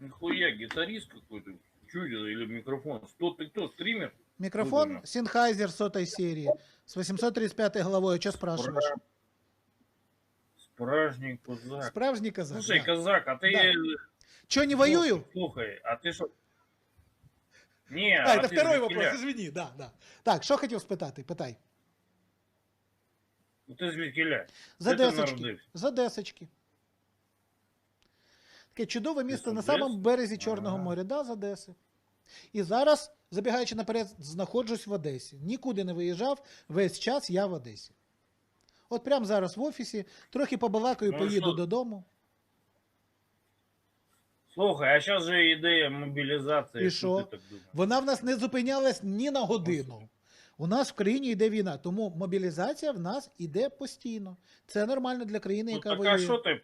Нихуя, гитарист какой-то. Чудо или микрофон. Что ты кто, стример? Микрофон Выгодно. Sennheiser сотой серии с 835 головой. Что спрашиваешь? Спра- Справжний козак. Справжній казак. Слушай, да. казак, а ты... Да. э, Чё, не воюю? Слухай, а ты что? Не, А, а це ти второй звідкіля? вопрос, извини, да, да. Так, що хотів спитати? Питай. Ну, Ти звідкіля? З Де ти Одесочки. народився? З Одесочки. Таке чудове місто на самому березі Чорного Ага. моря, да, з Одеси. І зараз, забігаючи наперед, знаходжусь в Одесі. Нікуди не виїжджав, весь час я в Одесі. От прямо зараз в офісі, трохи побалакаю, Ну, поїду що? додому. Слухай, а зараз же ідея мобілізації. І що так? Вона в нас не зупинялась ні на годину. У нас в країні йде війна, тому мобілізація в нас іде постійно. Це нормально для країни, Ну, яка так а що ти?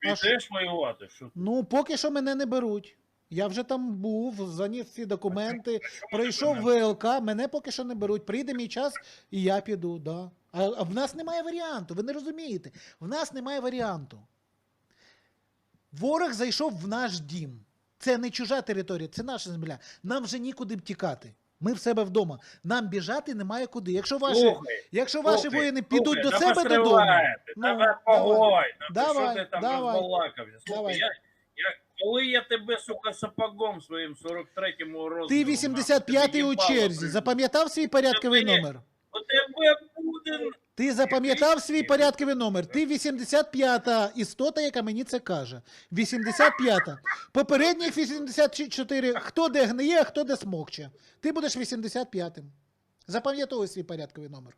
Підеш воювати? Що? Ну, поки що мене не беруть. Я вже там був, заніс всі документи, пройшов ВЛК, мене поки що не беруть. Прийде мій час, і я піду, да. А, а в нас немає варіанту, ви не розумієте. В нас немає варіанту. Ворог зайшов в наш дім. Це не чужа територія, це наша земля. Нам вже нікуди втікати. Ми в себе вдома. Нам біжати немає куди. Якщо ваші, Слухай, якщо ваші слухай, воїни підуть слухай, до себе додому. Ну, давай давай. погой, ну, Давай, що ти там давай. Давай. я, я, коли я тебе, сука, сапогом своїм 43-му розміру... Ти 85-й у черзі. Запам'ятав свій порядковий номер? У тебе буде... Ти запам'ятав свій порядковий номер. Ти 85-та істота, яка мені це каже. 85-та. Попередніх 84. Хто де гниє, а хто де смокче. Ти будеш 85-тим. Запам'ятовуй свій порядковий номер.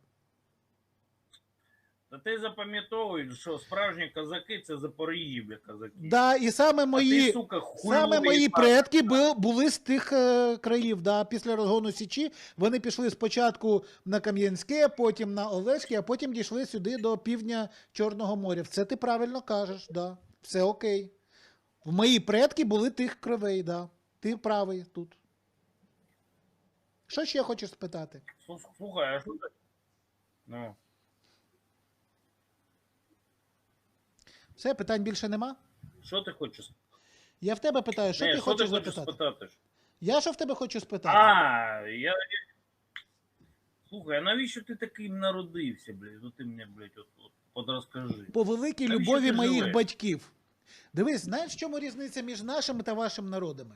Та ти запам'ятовуєш, що справжні козаки це Запоріжжя, бля, козаки. Да, і саме мої. ти, сука, Саме мої предки бу- були з тих е, країв. Да. Після розгону Січі вони пішли спочатку на Кам'янське, потім на Олешки, а потім дійшли сюди до півдня Чорного моря. Це ти правильно кажеш, да. все окей. Мої предки були тих кровей, да. ти правий тут. Що ще хочеш спитати? Слухай, а що ти? Ну, Все, питань більше нема? що ти хочеш? Я в тебе питаю, що Ні, ти що хочеш ти хочеш запитати? спитати? Я що в тебе хочу спитати? А, я... Слухай, а навіщо ти таким народився, блядь? Ну ти мені, блядь, от, от, от розкажи. по великій Навіщо любові ти моїх живеш? батьків. Дивись, знаєш, в чому різниця між нашими та вашими народами?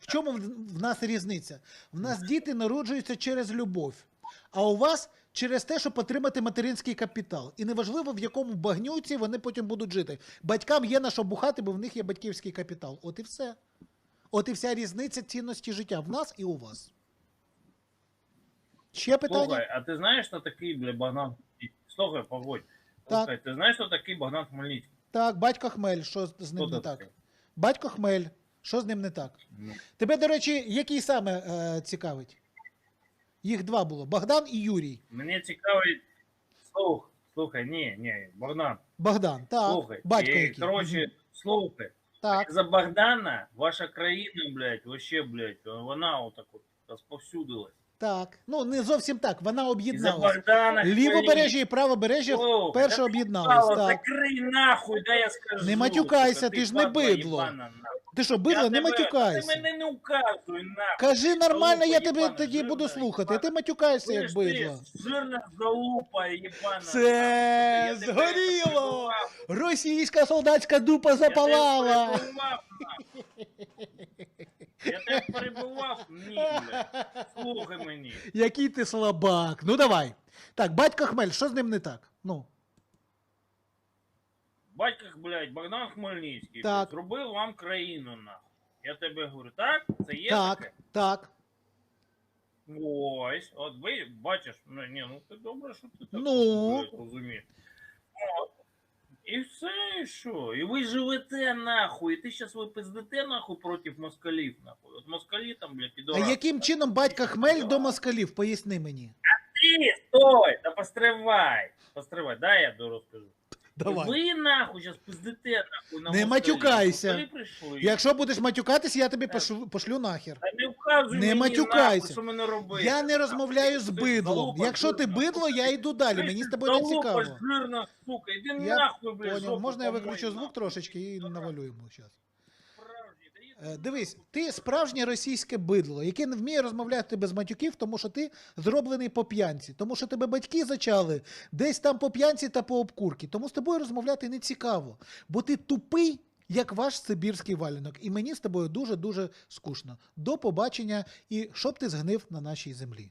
В чому в- нас різниця? В нас діти народжуються через любов, а у вас через те, щоб отримати материнський капітал. І неважливо, в якому багнюці вони потім будуть жити. Батькам є на що бухати, бо в них є батьківський капітал. От і все. От і вся різниця цінності життя в нас і у вас. Ще питання? Слухай, а ти знаєш, що такий, бля, Богдан? Слухай, погодь. Слухай, ти знаєш, що такий Богдан Хмельницький? Так, батько Хмель, що з- ним Хто не це так? Батько Хмель, що з ним не так? Ну, Тебе, до речі, який саме е, цікавить? Їх два було: Богдан і Юрій. Мені цікавить. Слух, слухай, ні, ні, Богдан, Богдан, так. слухай. батько і, який. коротше, слухай. Так. За Богдана ваша країна, блядь, вообще, блядь, вона отак от розповсюдилась. Так. Ну, не зовсім так. Вона об'єдналася. Лівобережжя і правобережжя перше та Так. закрий нахуй, да я скажу. Не матюкайся, ти ж не бидло. Ти що, бидло, не матюкайся. Ти мене не указуй, нахуй. Кажи нормально, я тебе тоді буду слухати. Ти їбана. матюкаєшся, як бидло. жирна залупа, їбана. Це. Згоріло! Російська солдатська дупа запалала. Я тебе перебував? Ні. Слухай мені. Який ти слабак. Ну давай. Так, батько Хмель, що з ним не так? Ну. Батько, блядь, Богдан Хмельницький Так. зробив вам країну, нахуй. Я тебе говорю, так? Це є Так, таке? так. Ось, от ви бачиш, ну ні, ну ти добре, що ти так Ну. блядь, розумієш. От. І все, і що? І ви живете нахуй, і ти зараз ви пиздите нахуй проти москалів, нахуй. От москалі там, блядь, А підора. яким чином батька Хмель до москалів? Поясни мені. Ти, стой, та постривай, постривай, дай я до розкажу. Давай. Ви нахуй зараз пиздите нахуй на Не москалів. матюкайся. Москалі прийшли. Якщо будеш матюкатись, я тобі Так. пошлю, пошлю нахер. Та не вказуй Не мені матюкайся. нахуй, що мене робити. Я не розмовляю з бидлом. залупа Якщо ти бидло, я йду далі. Мені з тобою не цікаво. жирна, сука, іди Я нахуй, блядь, Поняв. жопу Можна я помой, виключу звук нахуй. трошечки і навалю йому зараз. Справжній, та їди Е, Дивись, ти справжнє російське бидло, яке не вміє розмовляти без матюків, тому що ти зроблений по п'янці, тому що тебе батьки зачали десь там по п'янці та по обкурки. Тому з тобою розмовляти не цікаво, бо ти тупий, як ваш сибірський валянок. І мені з тобою дуже-дуже скучно. До побачення і щоб ти згнив на нашій землі.